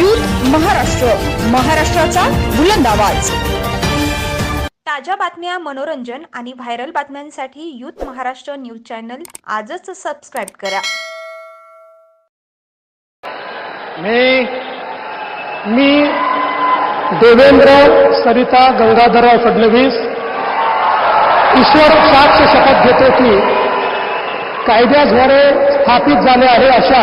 Youth Maharashtra महाराष्ट्राचा बुलंद आवाज. ताज्या बातम्या मनोरंजन आणि व्हायरल बातम्यांसाठी यूथ महाराष्ट्र न्यूज चॅनल आजच सबस्क्राईब करा. मी मी देवेंद्र सरिता गंगाधरराव फडणवीस ईश्वर साक्ष शपथ घेतो की कायद्याद्वारे स्थापित झाले आहे अशा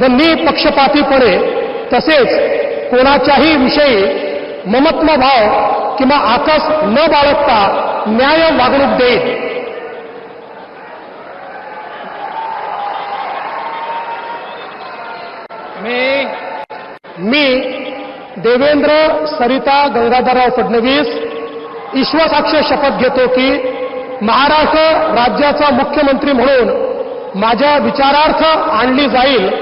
व निपक्षपातीपणे तसेच कोणाच्याही विषयी ममत्व भाव किंवा आकस न बाळगता न्याय वागणूक देईल मी मी देवेंद्र सरिता गंगाधरराव फडणवीस ईश्वसाक्ष शपथ घेतो की महाराष्ट्र राज्याचा मुख्यमंत्री म्हणून माझ्या विचारार्थ आणली जाईल.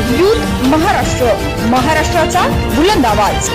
युथ महाराष्ट्र महाराष्ट्राचा बुलंद आवाज.